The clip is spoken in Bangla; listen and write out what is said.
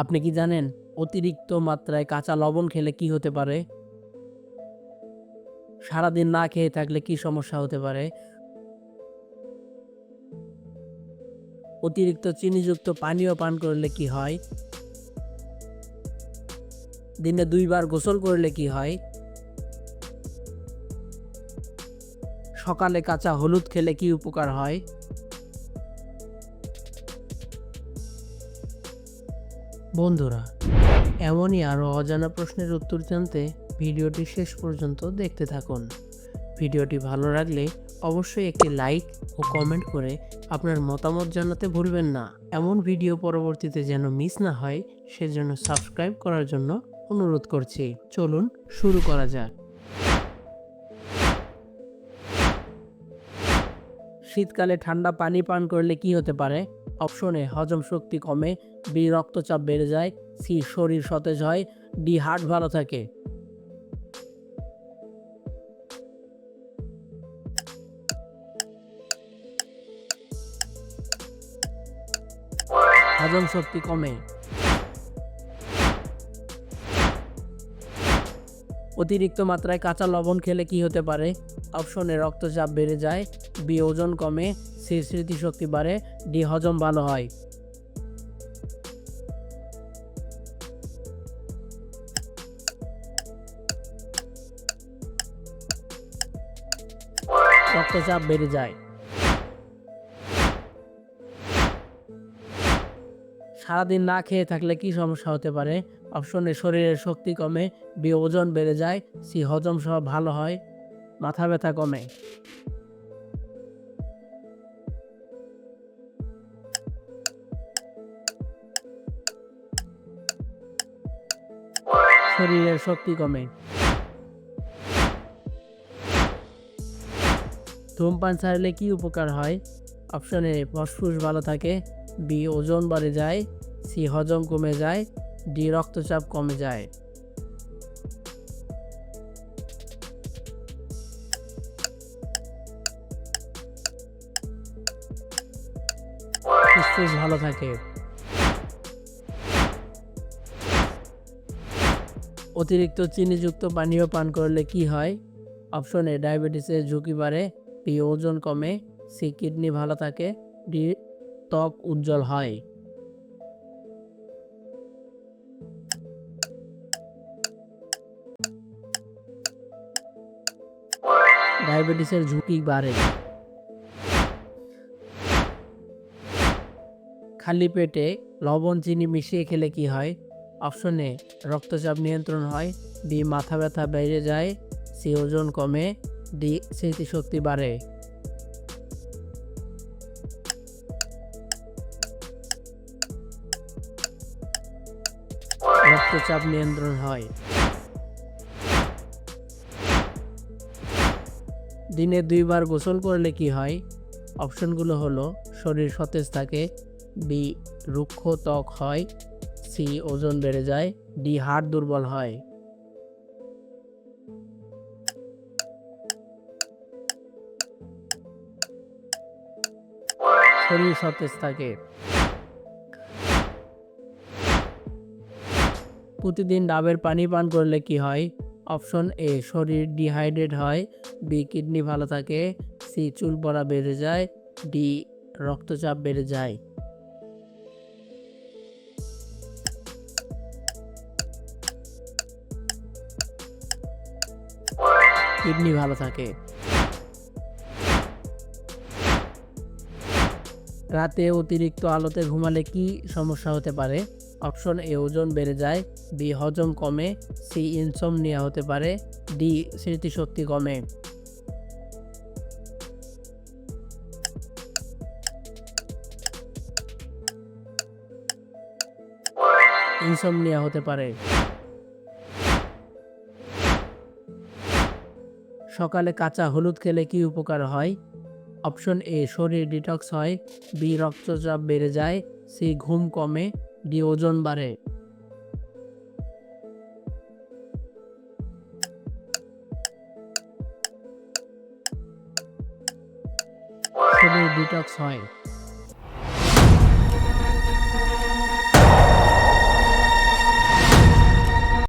আপনি কি জানেন অতিরিক্ত মাত্রায় কাঁচা লবণ খেলে কি হতে পারে? সারাদিন না খেয়ে থাকলে কি সমস্যা হতে পারে? অতিরিক্ত চিনিযুক্ত পানীয় পান করলে কি হয়? দিনে দুইবার গোসল করলে কি হয়? সকালে কাঁচা হলুদ খেলে কি উপকার হয়? বন্ধুরা, এমনই আরও অজানা প্রশ্নের উত্তর জানতে ভিডিওটি শেষ পর্যন্ত দেখতে থাকুন। ভিডিওটি ভালো লাগলে অবশ্যই একটি লাইক ও কমেন্ট করে আপনার মতামত জানাতে ভুলবেন না। এমন ভিডিও পরবর্তীতে যেন মিস না হয়, সেজন্য সাবস্ক্রাইব করার জন্য অনুরোধ করছি। চলুন শুরু করা যাক। শীতকালে ঠান্ডা পানি পান করলে কি হতে পারে? অপশন হজম শক্তি কমে বি রক্তচাপ বেড়ে যায় সি শরীর সতেজ হয় ডি হার্ট ভালো থাকে। হজম শক্তি কমে অতিরিক্ত মাত্রায় কাঁচা লবণ খেলে কি হতে পারে? অপশনে রক্তচাপ বেড়ে যায় বি ওজন কমে সি স্মৃতিশক্তি বাড়ে ডি হজম ভালো হয়। রক্তচাপ বেড়ে যায়। সারাদিন না খেয়ে থাকলে কি সমস্যা হতে পারে? অপশনে শরীরের শক্তি কমে, বি, ওজন বেড়ে যায়, সি, হজম সহ ভালো হয়, মাথা ব্যথা কমে। শরীরের শক্তি কমে। ধূমপান ছাড়লে কি উপকার হয়? অপশন এ ফুসফুস ভালো থাকে বি ওজন বাড়ে যায়, সি হজম কমে যায়, ডি রক্তচাপ কমে যায়। ফুসফুস ভালো থাকে। অতিরিক্ত চিনিযুক্ত পানীয় পান করলে কি হয়? অপশন এ, ডায়াবেটিসের ঝুঁকি বাড়ে, বি ওজন কমে, সি কিডনি ভালো থাকে, ডি ত্বক উজ্জ্বল হয়। ডায়াবেটিসের ঝুঁকি বাড়ে। খালি পেটে লবণ, চিনি মিশিয়ে খেলে কি হয়? অপশন এ, রক্তচাপ নিয়ন্ত্রণ হয়, বি, মাথা ব্যথা বেড়ে যায়, সি, ওজন কমে, ডি, স্মৃতিশক্তি বাড়ে। রক্তচাপ নিয়ন্ত্রণ হয়। দিনে দুইবার গোসল করলে কি হয়? অপশনগুলো হলো, শরীর সতেজ থাকে, বি, রুক্ষ ত্বক হয়, সি, ওজন বেড়ে যায়, ডি, হাড় দুর্বল হয়। শরীর সতেজ থাকে। প্রতিদিন ডাবের পানি পান করলে কি হয়? অপশন এ, শরীর ডিহাইড্রেট হয়, বি, কিডনি ভালো থাকে, সি, চুল পড়া বেড়ে যায়, ডি, রক্তচাপ বেড়ে যায়। কিডনি ভালো থাকে। রাতে অতিরিক্ত আলোতে ঘুমালে কি সমস্যা হতে পারে? অপশন এ ওজন বেড়ে যায়, বি হজম কমে, সি ইনসোমনিয়া হতে পারে, ডি স্মৃতিশক্তি কমে। ইনসোমনিয়া হতে পারে। সকালে কাঁচা হলুদ খেলে কি উপকার হয়? অপশন এ শরীর ডিটক্স হয়, বি রক্তচাপ বেড়ে যায়, সি ঘুম কমে ডি ওজন বাড়ে। শরীর ডিটক্স হয়।